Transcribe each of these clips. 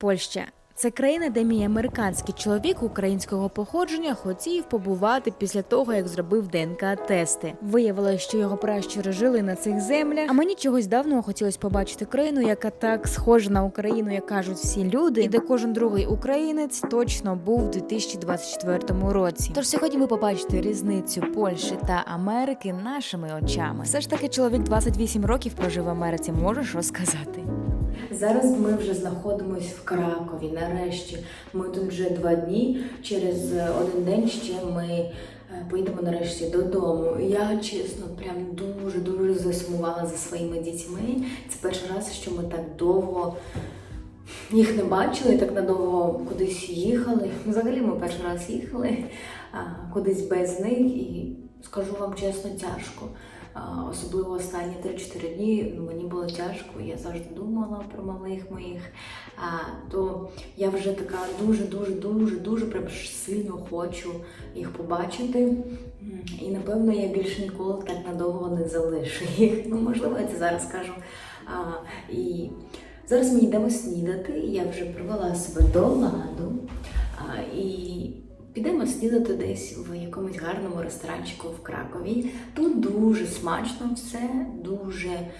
Польща. Це країна, де мій американський чоловік українського походження хотів побувати після того, як зробив ДНК-тести. Виявилося, що його пращури жили на цих землях. А мені чогось давно хотілося побачити країну, яка так схожа на Україну, як кажуть всі люди, і де кожен другий українець точно був у 2024 році. Тож сьогодні ви побачите різницю Польщі та Америки нашими очами. Все ж таки, чоловік 28 років прожив в Америці. Можеш розказати? Зараз ми вже знаходимося в Кракові. Нарешті ми тут вже два дні. Через е, один день ще ми е, поїдемо нарешті додому. Я чесно, прям дуже дуже засумувала за своїми дітьми. Це перший раз, що ми так довго їх не бачили, так надовго кудись їхали. Взагалі ми перший раз їхали а, кудись без них, і скажу вам чесно, тяжко. Особливо останні 3-4 дні мені було тяжко. Я завжди думала про малих моїх. То я вже така дуже, дуже, дуже, дуже прям сильно хочу їх побачити. І напевно я більше ніколи так надовго не залишу їх. Ну, можливо, я це зараз кажу. І зараз ми йдемо снідати. Я вже привела себе до ладу. І Підемо снідати десь в якомусь гарному ресторанчику в Кракові. Тут дуже смачно все, дуже е,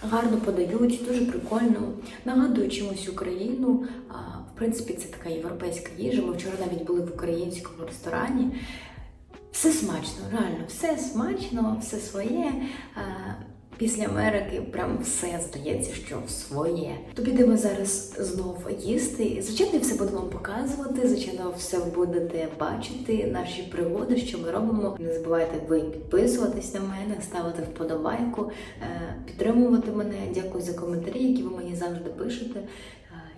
гарно подають, дуже прикольно. Нагадує чимось Україну. А, в принципі, це така європейська їжа. Ми вчора навіть були в українському ресторані. Все смачно, реально, все смачно, все своє. Е, Після Америки прям все здається, що своє. То підемо зараз знов їсти. Звичайно, все буду вам показувати. Звичайно, все будете бачити, наші пригоди, що ми робимо. Не забувайте ви підписуватись на мене, ставити вподобайку, е, підтримувати мене. Дякую за коментарі, які ви мені завжди пишете. Е,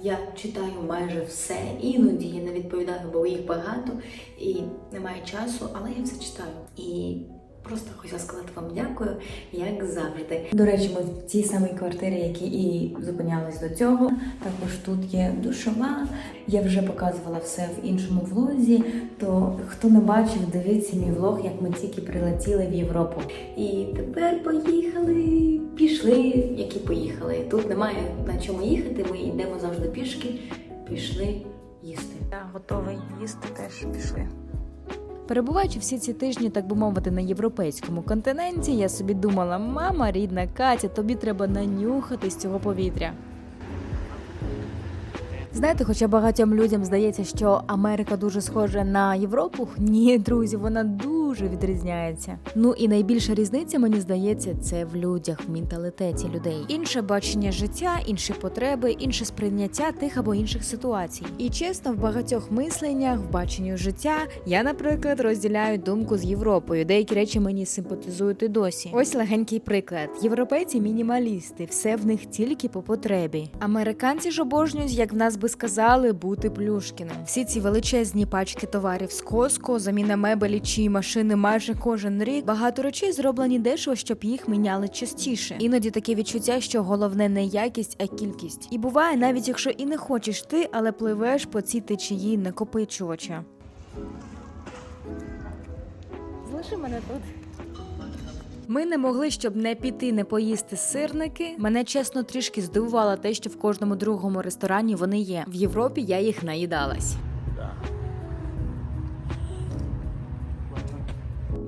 Я читаю майже все, іноді я не відповідаю, бо їх багато і немає часу, але я все читаю. І Просто хотіла сказати вам дякую, як завжди. До речі, ми в тій самій квартирі, які і зупинялись до цього. Також тут є душова. Я вже показувала все в іншому влозі. То хто не бачив, дивіться мій влог, як ми тільки прилетіли в Європу. І тепер поїхали, пішли, які поїхали. Тут немає на чому їхати. Ми йдемо завжди пішки. Пішли їсти. Я готовий їсти теж пішли. Перебуваючи всі ці тижні, так би мовити, на європейському континенті, я собі думала, мама рідна Катя, тобі треба нанюхатись цього повітря. Знаєте, хоча багатьом людям здається, що Америка дуже схожа на Європу. Ні, друзі, вона дуже відрізняється. Ну і найбільша різниця, мені здається, це в людях, в менталітеті людей. Інше бачення життя, інші потреби, інше сприйняття тих або інших ситуацій. І чесно, в багатьох мисленнях, в баченню життя, я, наприклад, розділяю думку з Європою. Деякі речі мені симпатизують і досі. Ось легенький приклад: європейці мінімалісти, все в них тільки по потребі. Американці ж обожнюють, як в нас би сказали, бути плюшкіним. Всі ці величезні пачки товарів з Коско, заміна мебелі чи машини майже кожен рік. Багато речей зроблені дешево, щоб їх міняли частіше. Іноді таке відчуття, що головне не якість, а кількість. І буває, навіть якщо і не хочеш ти, але пливеш по цій течії накопичувача. Залиши мене тут. Ми не могли, щоб не піти, не поїсти сирники. Мене чесно трішки здивувало те, що в кожному другому ресторані вони є. В Європі я їх наїдалась.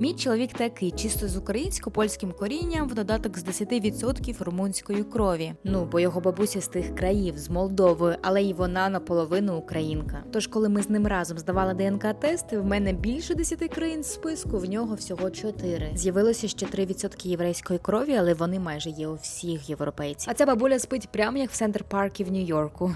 Мій чоловік такий, чисто з українсько-польським корінням, в додаток з 10% румунської крові. Ну, бо його бабуся з тих країв, з Молдови, але й вона наполовину українка. Тож, коли ми з ним разом здавали ДНК-тести, в мене більше 10 країн в списку, в нього всього 4. З'явилося ще 3% єврейської крові, але вони майже є у всіх європейців. А ця бабуля спить прямо як в центр парків Нью-Йорку.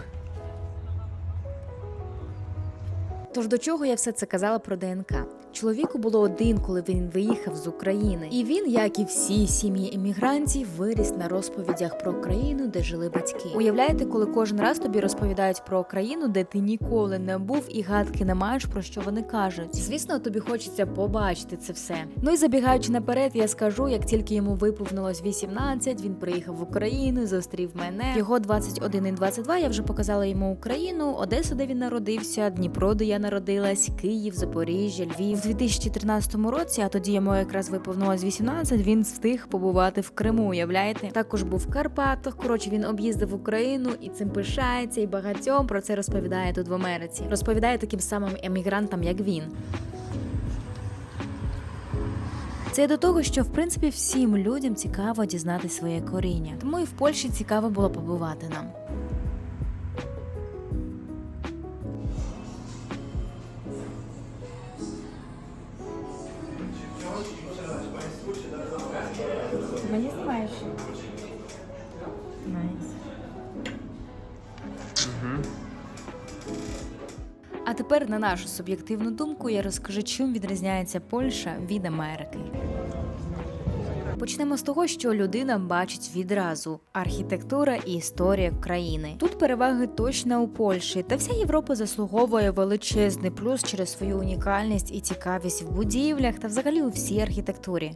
Тож до чого я все це казала про ДНК? Чоловіку було один, коли він виїхав з України, і він, як і всі сім'ї емігрантів, виріс на розповідях про країну, де жили батьки. Уявляєте, коли кожен раз тобі розповідають про країну, де ти ніколи не був і гадки не маєш про що вони кажуть. Звісно, тобі хочеться побачити це все. Ну і забігаючи наперед, я скажу, як тільки йому виповнилось 18, він приїхав в Україну, зустрів мене. Його 21 і 22 я вже показала йому Україну, Одесу, де він народився, Дніпро, де я народилась, Київ, Запоріжжя, Львів. 2013 році, а тоді йому якраз виповнилось 18, він встиг побувати в Криму. Уявляєте? Також був в Карпатах. Коротше, він об'їздив Україну і цим пишається, і багатьом про це розповідає тут в Америці. Розповідає таким самим емігрантам, як він. Це до того, що в принципі всім людям цікаво дізнати своє коріння. Тому і в Польщі цікаво було побувати нам. Тепер, на нашу суб'єктивну думку, я розкажу, чим відрізняється Польща від Америки. Почнемо з того, що людина бачить відразу архітектура і історія країни. Тут переваги точно у Польщі, та вся Європа заслуговує величезний плюс через свою унікальність і цікавість в будівлях та взагалі у всій архітектурі.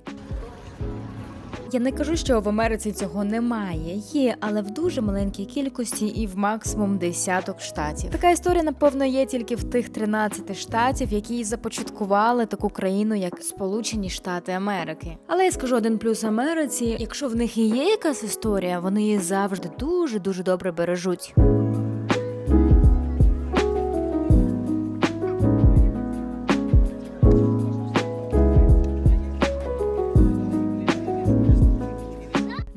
Я не кажу, що в Америці цього немає. Є, але в дуже маленькій кількості і в максимум десяток штатів. Така історія, напевно, є тільки в тих 13 штатів, які започаткували таку країну, як Сполучені Штати Америки. Але я скажу один плюс Америці: якщо в них і є якась історія, вони її завжди дуже дуже добре бережуть.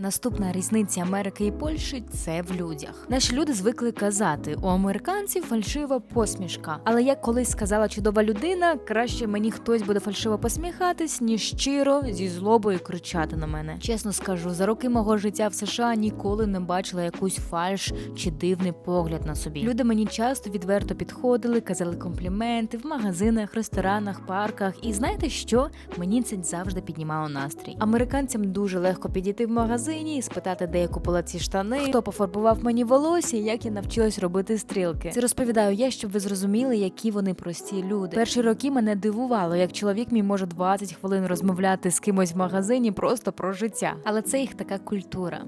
Наступна різниця Америки і Польщі це в людях. Наші люди звикли казати: у американців фальшива посмішка. Але як колись сказала чудова людина, краще мені хтось буде фальшиво посміхатись, ніж щиро зі злобою кричати на мене. Чесно скажу, за роки мого життя в США ніколи не бачила якусь фальш чи дивний погляд на собі. Люди мені часто відверто підходили, казали компліменти в магазинах, ресторанах, парках. І знаєте що? Мені це завжди піднімало настрій. Американцям дуже легко підійти в магазині спитати, де я купила ці штани, хто пофарбував мені волосся, і як я навчилась робити стрілки. Це розповідаю я, щоб ви зрозуміли, які вони прості люди. Перші роки мене дивувало, як чоловік мій може 20 хвилин розмовляти з кимось в магазині просто про життя. Але це їх така культура.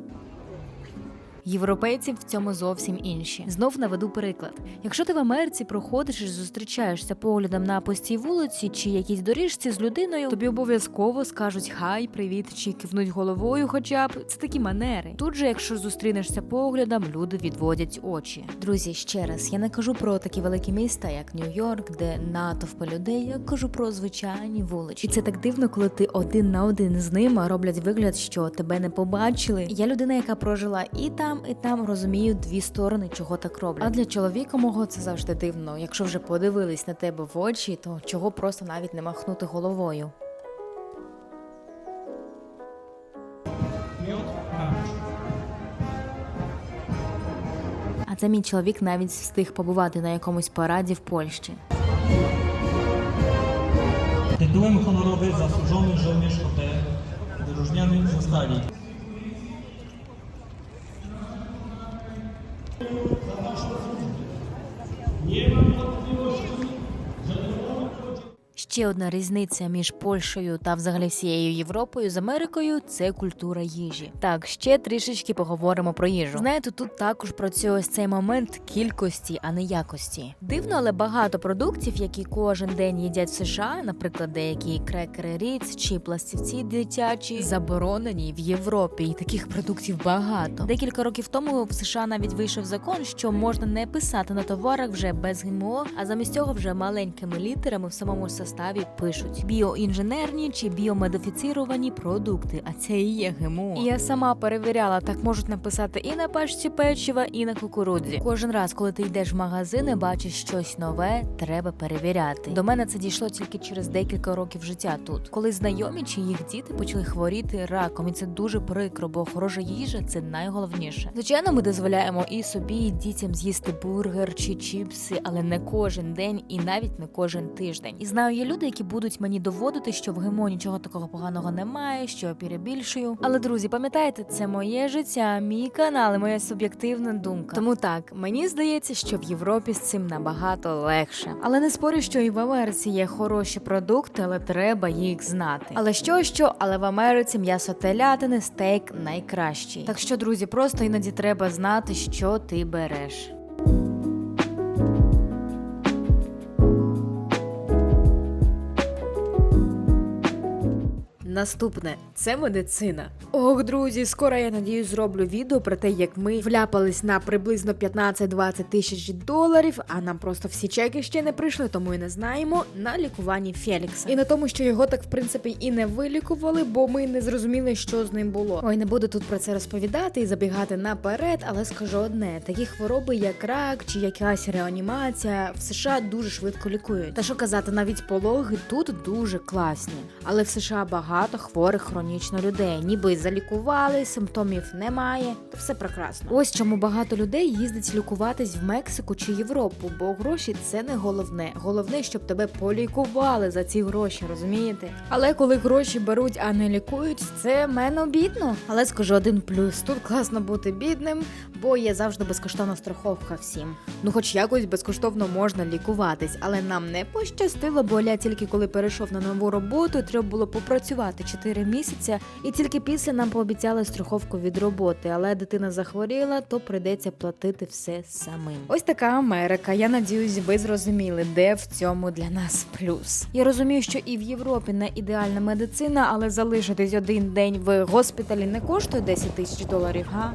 Європейці в цьому зовсім інші. Знов наведу приклад. Якщо ти в Америці проходиш і зустрічаєшся поглядом на пустій вулиці чи якійсь доріжці з людиною, тобі обов'язково скажуть хай, привіт чи кивнуть головою, хоча б це такі манери. Тут же, якщо зустрінешся поглядом, люди відводять очі. Друзі, ще раз я не кажу про такі великі міста, як Нью-Йорк, де натовпи людей. Я кажу про звичайні вуличі. І це так дивно, коли ти один на один з ними роблять вигляд, що тебе не побачили. Я людина, яка прожила і там, і там розумію дві сторони, чого так роблять. А для чоловіка мого це завжди дивно. Якщо вже подивились на тебе в очі, то чого просто навіть не махнути головою. А це мій чоловік навіть встиг побувати на якомусь параді в Польщі. Tytułem honorowy zasłużony żołnierz OT wyróżniany zostali Thank you. Ще одна різниця між Польщею та взагалі всією Європою з Америкою це культура їжі. Так, ще трішечки поговоримо про їжу. Знаєте, тут також працює ось цей момент кількості, а не якості. Дивно, але багато продуктів, які кожен день їдять в США, наприклад, деякі крекери Ріц чи пластівці дитячі, заборонені в Європі, і таких продуктів багато. Декілька років тому в США навіть вийшов закон, що можна не писати на товарах вже без ГМО, а замість цього вже маленькими літерами в самому составі пишуть біоінженерні чи біомодифіціровані продукти. А це і є ГМО. Я сама перевіряла, так можуть написати і на пачці печива, і на кукурудзі. Кожен раз, коли ти йдеш в магазин і бачиш щось нове, треба перевіряти. До мене це дійшло тільки через декілька років життя тут, коли знайомі чи їх діти почали хворіти раком, і це дуже прикро, бо хороша їжа це найголовніше. Звичайно, ми дозволяємо і собі, і дітям з'їсти бургер чи чіпси, але не кожен день і навіть не кожен тиждень. І знаю, є люди, які будуть мені доводити, що в ГМО нічого такого поганого немає, що я перебільшую. Але друзі, пам'ятайте, це моє життя, мій канал, і моя суб'єктивна думка. Тому так, мені здається, що в Європі з цим набагато легше. Але не спорю, що і в Америці є хороші продукти, але треба їх знати. Але що, що, але в Америці м'ясо телятини, стейк найкращий. Так що, друзі, просто іноді треба знати, що ти береш. Наступне це медицина. Ох, друзі, скоро я надіюсь зроблю відео про те, як ми вляпались на приблизно 15-20 тисяч доларів, а нам просто всі чеки ще не прийшли, тому і не знаємо на лікуванні Фелікса. І на тому, що його так в принципі і не вилікували, бо ми не зрозуміли, що з ним було. Ой, не буду тут про це розповідати і забігати наперед, але скажу одне: такі хвороби, як рак чи якась реанімація, в США дуже швидко лікують. Та що казати, навіть пологи тут дуже класні. Але в США багато хворих хронічно людей, ніби залікували, симптомів немає, то все прекрасно. Ось чому багато людей їздить лікуватись в Мексику чи Європу, бо гроші це не головне. Головне, щоб тебе полікували за ці гроші, розумієте? Але коли гроші беруть, а не лікують, це мене бідно. Але скажу один плюс: тут класно бути бідним, бо є завжди безкоштовна страховка всім. Ну, хоч якось безкоштовно можна лікуватись, але нам не пощастило, бо я тільки коли перейшов на нову роботу, треба було попрацювати 4 місяці, і тільки після нам пообіцяли страховку від роботи. Але дитина захворіла, то прийдеться платити все самим. Ось така Америка. Я надіюсь, ви зрозуміли, де в цьому для нас плюс. Я розумію, що і в Європі не ідеальна медицина, але залишитись один день в госпіталі не коштує 10 тисяч доларів. Га?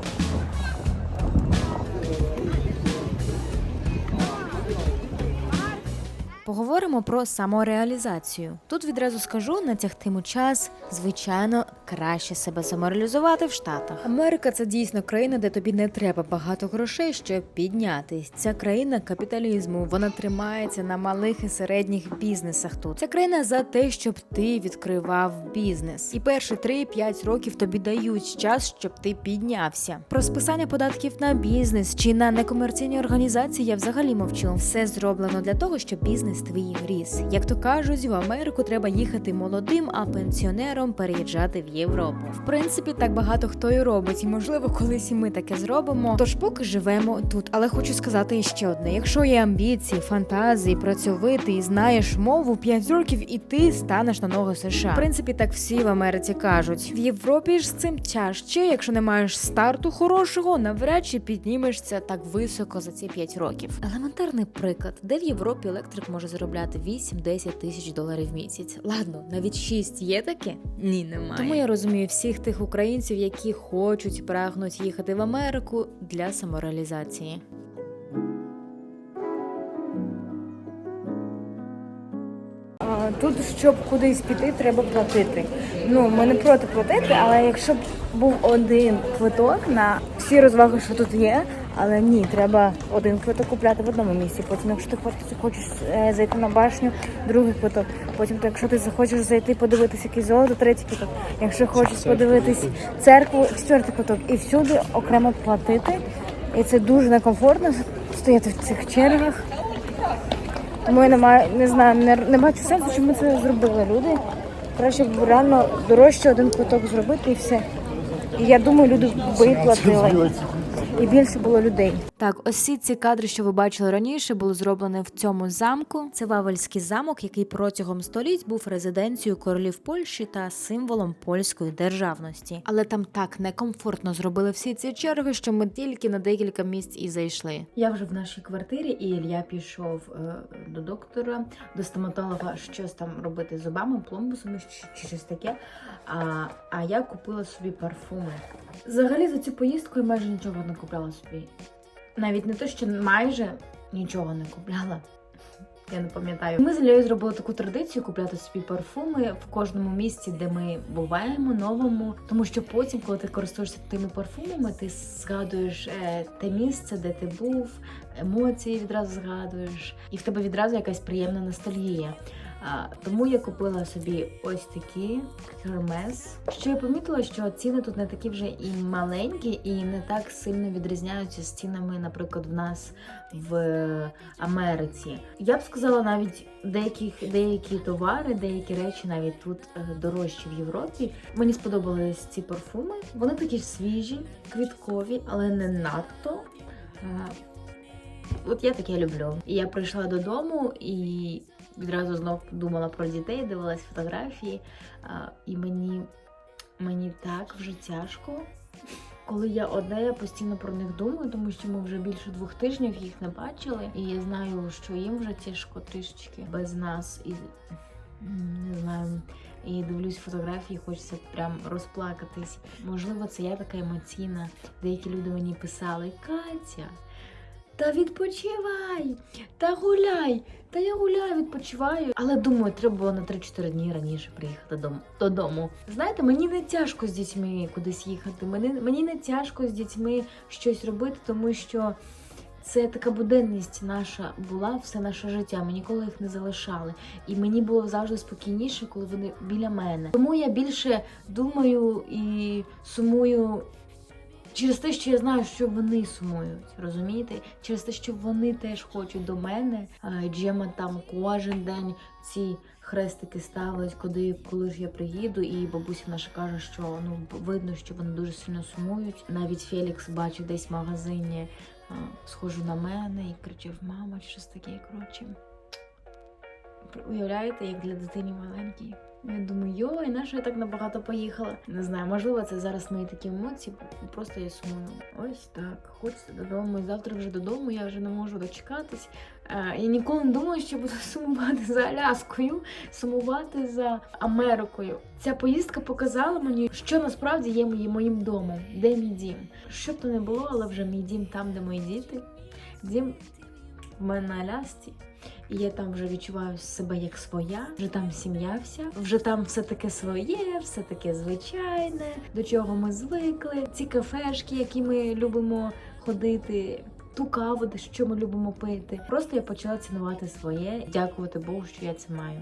Поговоримо про самореалізацію. Тут відразу скажу, натягтиму час, звичайно, краще себе самореалізувати в Штатах. Америка це дійсно країна, де тобі не треба багато грошей, щоб піднятись. Ця країна капіталізму. Вона тримається на малих і середніх бізнесах. Тут ця країна за те, щоб ти відкривав бізнес. І перші 3-5 років тобі дають час, щоб ти піднявся. Про списання податків на бізнес чи на некомерційні організації я взагалі мовчу. Все зроблено для того, щоб бізнес твій ріс. Як то кажуть, в Америку треба їхати молодим, а пенсіонером переїжджати в Європу. В принципі, так багато хто і робить, і можливо, колись і ми таке зробимо. Тож поки живемо тут. Але хочу сказати іще одне: якщо є амбіції, фантазії, працьовитий і знаєш мову 5 років, і ти станеш на ноги США. В принципі, так всі в Америці кажуть. В Європі ж з цим тяжче, якщо не маєш старту хорошого, навряд чи піднімешся так високо за ці 5 років. Елементарний приклад, де в Європі електрик може заробляти 8-10 тисяч доларів в місяць. Ладно, навіть 6 є таке? Ні, немає. Тому я розумію всіх тих українців, які хочуть прагнуть їхати в Америку для самореалізації. Тут, щоб кудись піти, треба платити. Ну, ми не проти платити, але якщо б був один квиток на всі розваги, що тут є, але ні, треба один квиток купляти в одному місці. Потім, якщо ти хочеш, хочеш е, зайти на башню, другий квиток. Потім, якщо ти захочеш зайти подивитися якесь золото, третій квиток. Якщо хочеш подивитись церкву, четвертий квиток. І всюди окремо платити. І це дуже некомфортно стояти в цих чергах. Тому я не маю, не знаю, не, не бачу сенсу, чому це зробили люди. Краще б реально дорожче один квиток зробити і все. І я думаю, люди виплатили. І більше було людей. Так, ось всі ці кадри, що ви бачили раніше, були зроблені в цьому замку. Це Вавельський замок, який протягом століть був резиденцією королів Польщі та символом польської державності. Але там так некомфортно зробили всі ці черги, що ми тільки на декілька місць і зайшли. Я вже в нашій квартирі, і Ілля пішов е, до доктора, до стоматолога, щось там робити з зубами, пломбусами чи, щось таке. А, а я купила собі парфуми. Взагалі за цю поїздку я майже нічого не купляла собі. Навіть не те, що майже нічого не купляла. Я не пам'ятаю. Ми з Іллею зробили таку традицію купляти собі парфуми в кожному місці, де ми буваємо, новому. Тому що потім, коли ти користуєшся тими парфумами, ти згадуєш е, те місце, де ти був, емоції відразу згадуєш, і в тебе відразу якась приємна ностальгія. Тому я купила собі ось такі Hermes. Що я помітила, що ціни тут не такі вже і маленькі, і не так сильно відрізняються з цінами, наприклад, в нас в Америці. Я б сказала, навіть деяких, деякі товари, деякі речі навіть тут е, дорожчі в Європі. Мені сподобались ці парфуми. Вони такі свіжі, квіткові, але не надто. Е, От я таке люблю. І я прийшла додому і відразу знов думала про дітей, дивилась фотографії, і мені, мені так вже тяжко. Коли я одна, я постійно про них думаю, тому що ми вже більше двох тижнів їх не бачили. І я знаю, що їм вже тяжко трішечки без нас. І не знаю, і дивлюсь фотографії, хочеться прям розплакатись. Можливо, це я така емоційна. Деякі люди мені писали: Катя, та відпочивай, та гуляй, та я гуляю, відпочиваю. Але думаю, треба було на 3-4 дні раніше приїхати додому. Знаєте, мені не тяжко з дітьми кудись їхати. Мені, мені не тяжко з дітьми щось робити, тому що. Це така буденність наша була все наше життя. Ми ніколи їх не залишали. І мені було завжди спокійніше, коли вони біля мене. Тому я більше думаю і сумую через те, що я знаю, що вони сумують. Розумієте? Через те, що вони теж хочуть до мене. Джема там кожен день ці хрестики ставить, куди коли ж я приїду, і бабуся наша каже, що ну видно, що вони дуже сильно сумують. Навіть Фелікс бачив десь в магазині схожу на мене і кричав мама, щось таке, коротше. Уявляєте, як для дитини маленькій. Я думаю, йой, на що я так набагато поїхала? Не знаю, можливо, це зараз мої такі емоції, просто я сумую. Ось так, хочеться додому. Завтра вже додому, я вже не можу дочекатись. Е, Я ніколи не думала, що буду сумувати за Аляскою, сумувати за Америкою. Ця поїздка показала мені, що насправді є моїм домом, де мій дім. Що б то не було, але вже мій дім там, де мої діти. Дім в мене на Алясці. Я там вже відчуваю себе як своя, вже там сім'я вся, вже там все таке своє, все таке звичайне, до чого ми звикли. Ці кафешки, які ми любимо ходити. Ту каву, що ми любимо пити. Просто я почала цінувати своє, дякувати Богу, що я це маю.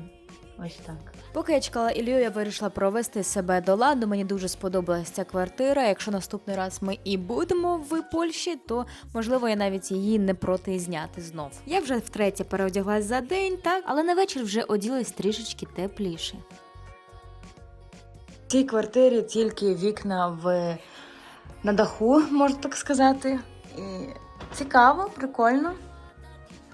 Ось так. Поки я чекала Ілью, я вирішила провести себе до ладу. Мені дуже сподобалася ця квартира. Якщо наступний раз ми і будемо в Польщі, то можливо я навіть її не проти зняти знов. Я вже втретє переодяглась за день, так, але на вечір вже оділась трішечки тепліше. В цій квартирі тільки вікна в на даху, можна так сказати. І цікаво, прикольно,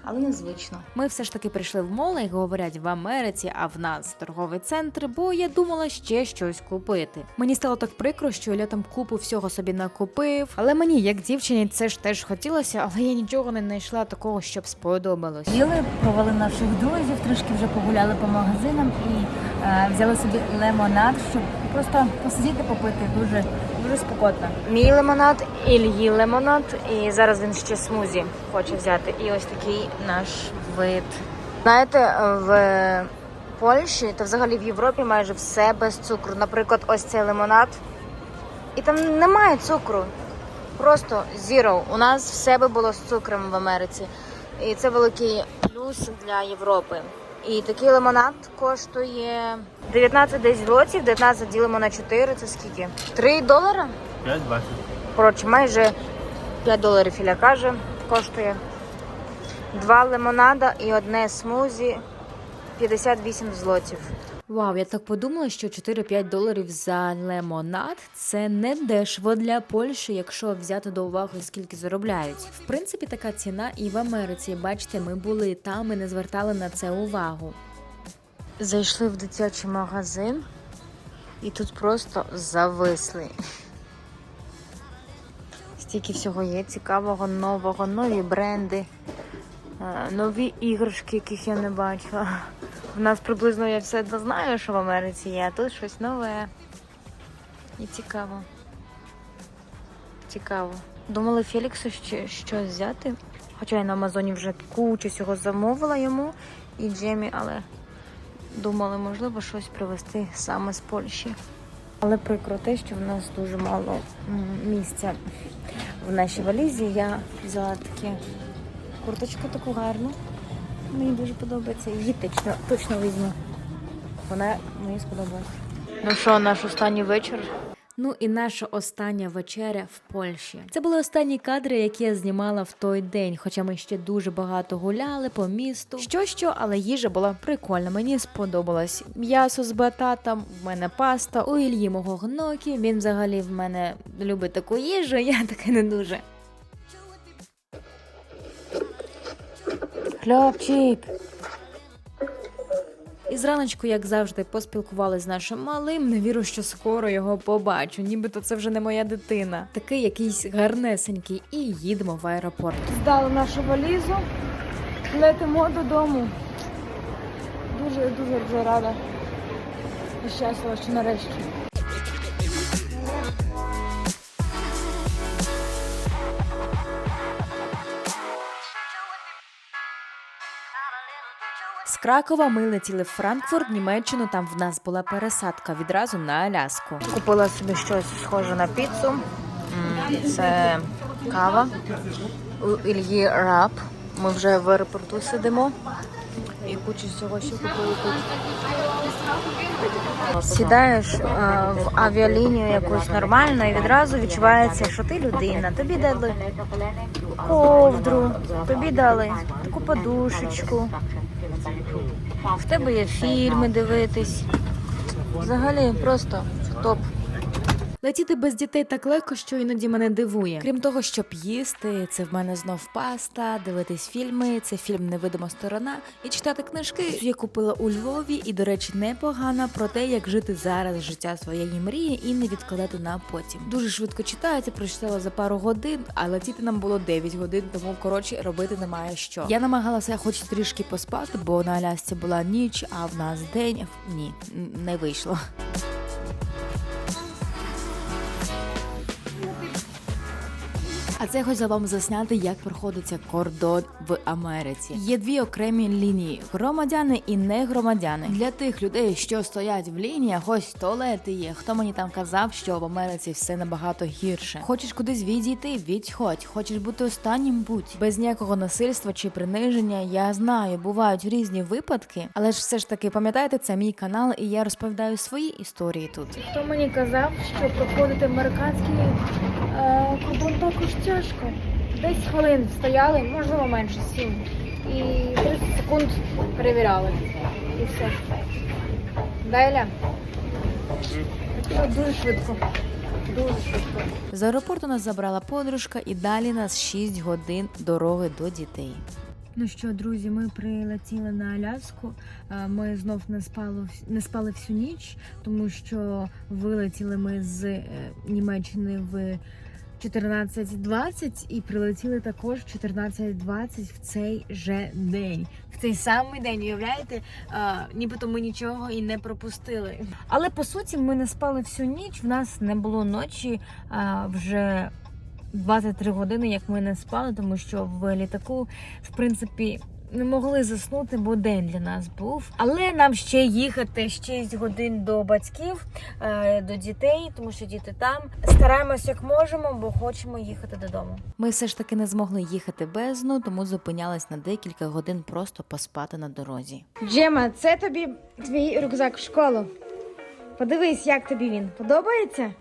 але незвично. Ми все ж таки прийшли в мол, як говорять в Америці, а в нас торговий центр, бо я думала ще щось купити. Мені стало так прикро, що Ілля там купу всього собі накупив. Але мені, як дівчині, це ж теж хотілося, але я нічого не знайшла такого, щоб сподобалось. Їли, провели наших друзів, трішки вже погуляли по магазинам і е, взяли собі лимонад, щоб просто посидіти, попити дуже, дуже спокійно. Мій лимонад, Ільї лимонад, і зараз він ще смузі хоче взяти. І ось такий наш вид. Знаєте, в Польщі та взагалі в Європі майже все без цукру. Наприклад, ось цей лимонад. І там немає цукру. Просто zero. У нас все би було з цукром в Америці. І це великий плюс для Європи. І такий лимонад коштує 19 десь злотів, 19 ділимо на 4, це скільки? 3 долара? 5-20. Коротше, майже 5 доларів Філя каже, коштує. Два лимонада і одне смузі 58 злотів. Вау, я так подумала, що 4-5 доларів за лимонад це не дешево для Польщі, якщо взяти до уваги, скільки заробляють. В принципі, така ціна і в Америці. Бачите, ми були там і не звертали на це увагу. Зайшли в дитячий магазин і тут просто зависли. Стільки всього є цікавого, нового, нові бренди, е, нові іграшки, яких я не бачила. В нас приблизно я все одно знаю, що в Америці є, а тут щось нове. І цікаво. Цікаво. Думали Феліксу ще щось взяти. Хоча я на Амазоні вже кучу всього замовила йому і Джемі, але думали, можливо, щось привезти саме з Польщі. Але прикро те, що в нас дуже мало місця в нашій валізі. Я взяла таку курточку таку гарну. Мені дуже подобається. Її точно, точно візьму. Вона мені сподобалась. Ну що, наш останній вечір? Ну і наша остання вечеря в Польщі. Це були останні кадри, які я знімала в той день. Хоча ми ще дуже багато гуляли по місту. Що що, але їжа була прикольна. Мені сподобалось. М'ясо з бататом, в мене паста, у Ільї мого гнокі. Він взагалі в мене любить таку їжу. Я таке не дуже. Хлопчик. І зраночку, як завжди, поспілкувалися з нашим малим. Не вірю, що скоро його побачу. Нібито це вже не моя дитина. Такий якийсь гарнесенький, і їдемо в аеропорт. Здали нашу валізу. Летимо додому. Дуже дуже вже рада. і щаслива, що нарешті. Кракова ми летіли в Франкфурт, Німеччину. Там в нас була пересадка відразу на Аляску. Купила собі щось схоже на піцу. Це кава у Ільї Раб. Ми вже в аеропорту сидимо. І кучу всього, що купили тут. Сідаєш е, в авіалінію якусь нормально і відразу відчувається, що ти людина. Тобі дали ковдру, тобі дали таку подушечку. В тебе є фільми дивитись. Взагалі просто топ. Летіти без дітей так легко, що іноді мене дивує. Крім того, щоб їсти, це в мене знов паста, дивитись фільми, це фільм Невидима сторона і читати книжки. Я купила у Львові, і, до речі, непогана про те, як жити зараз життя своєї мрії і не відкладати на потім. Дуже швидко читається, прочитала за пару годин, а летіти нам було 9 годин, тому коротше робити немає що. Я намагалася хоч трішки поспати, бо на Алясці була ніч, а в нас день. Ні, не вийшло. А це я хотіла вам засняти, як проходиться кордон в Америці. Є дві окремі лінії: громадяни і не громадяни. Для тих людей, що стоять в лініях, ось туалети є. Хто мені там казав, що в Америці все набагато гірше? Хочеш кудись відійти? Відходь. Хочеш бути останнім? Будь без ніякого насильства чи приниження. Я знаю, бувають різні випадки, але ж все ж таки пам'ятаєте, це мій канал, і я розповідаю свої історії тут. Хто мені казав, що проходити американський е, кордон також тяжко. 10 хвилин стояли, можливо менше, сім. І 30 секунд перевіряли. І все. Далі. Дуже швидко. Дуже швидко. З аеропорту нас забрала подружка і далі нас 6 годин дороги до дітей. Ну що, друзі, ми прилетіли на Аляску. Ми знов не спали не спали всю ніч, тому що вилетіли ми з е, Німеччини в 14.20 і прилетіли також в 14.20 в цей же день. В цей самий день, уявляєте, е, нібито ми нічого і не пропустили. Але по суті ми не спали всю ніч. В нас не було ночі а, вже 23 години, як ми не спали, тому що в літаку, в принципі. Не могли заснути, бо день для нас був. Але нам ще їхати 6 годин до батьків, е, до дітей, тому що діти там. Стараємось як можемо, бо хочемо їхати додому. Ми все ж таки не змогли їхати без сну, тому зупинялись на декілька годин просто поспати на дорозі. Джема, це тобі твій рюкзак в школу. Подивись, як тобі він. Подобається?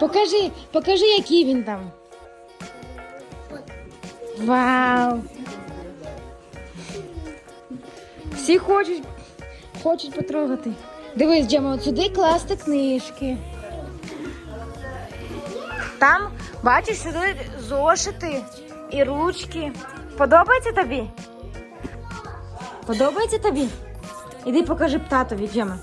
Покажи, покажи, який він там. Вау! Всі хочуть, хочуть потрогати. Дивись, Джема, от сюди класти книжки. Там, бачиш, сюди зошити і ручки. Подобається тобі? Подобається тобі? Іди покажи б татові, Джема.